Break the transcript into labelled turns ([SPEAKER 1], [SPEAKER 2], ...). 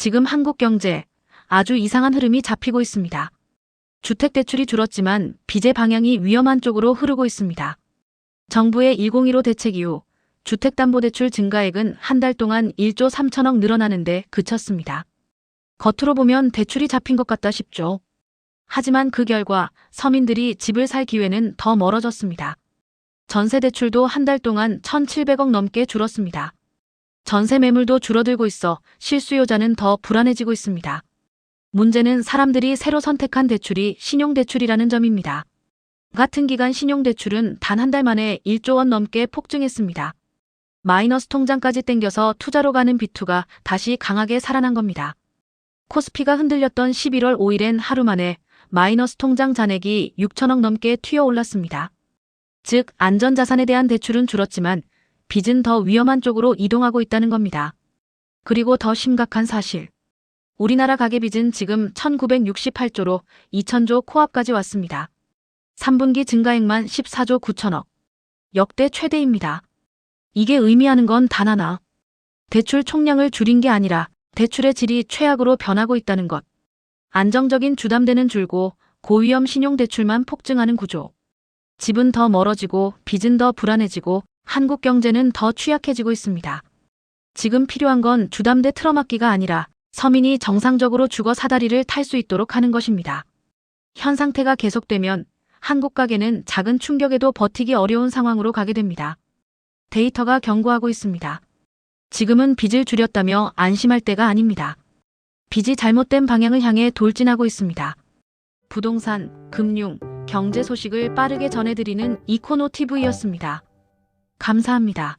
[SPEAKER 1] 지금 한국 경제 아주 이상한 흐름이 잡히고 있습니다. 주택 대출이 줄었지만 빚의 방향이 위험한 쪽으로 흐르고 있습니다. 정부의 101호 대책 이후 주택담보대출 증가액은 한 달 동안 1조 3천억 늘어나는데 그쳤습니다. 겉으로 보면 대출이 잡힌 것 같다 싶죠. 하지만 그 결과 서민들이 집을 살 기회는 더 멀어졌습니다. 전세 대출도 한 달 동안 1,700억 넘게 줄었습니다. 전세 매물도 줄어들고 있어 실수요자는 더 불안해지고 있습니다. 문제는 사람들이 새로 선택한 대출이 신용대출이라는 점입니다. 같은 기간 신용대출은 단 한 달 만에 1조 원 넘게 폭증했습니다. 마이너스 통장까지 땡겨서 투자로 가는 비투가 다시 강하게 살아난 겁니다. 코스피가 흔들렸던 11월 5일엔 하루 만에 마이너스 통장 잔액이 6천억 넘게 튀어 올랐습니다. 즉, 안전자산에 대한 대출은 줄었지만 빚은 더 위험한 쪽으로 이동하고 있다는 겁니다. 그리고 더 심각한 사실. 우리나라 가계빚은 지금 1968조로 2000조 코앞까지 왔습니다. 3분기 증가액만 14조 9천억. 역대 최대입니다. 이게 의미하는 건 단 하나. 대출 총량을 줄인 게 아니라 대출의 질이 최악으로 변하고 있다는 것. 안정적인 주담대는 줄고 고위험 신용대출만 폭증하는 구조. 집은 더 멀어지고 빚은 더 불안해지고 한국 경제는 더 취약해지고 있습니다. 지금 필요한 건 주담대 틀어막기가 아니라 서민이 정상적으로 주거 사다리를 탈 수 있도록 하는 것입니다. 현 상태가 계속되면 한국 가게는 작은 충격에도 버티기 어려운 상황으로 가게 됩니다. 데이터가 경고하고 있습니다. 지금은 빚을 줄였다며 안심할 때가 아닙니다. 빚이 잘못된 방향을 향해 돌진하고 있습니다. 부동산, 금융, 경제 소식을 빠르게 전해드리는 이코노 TV였습니다. 감사합니다.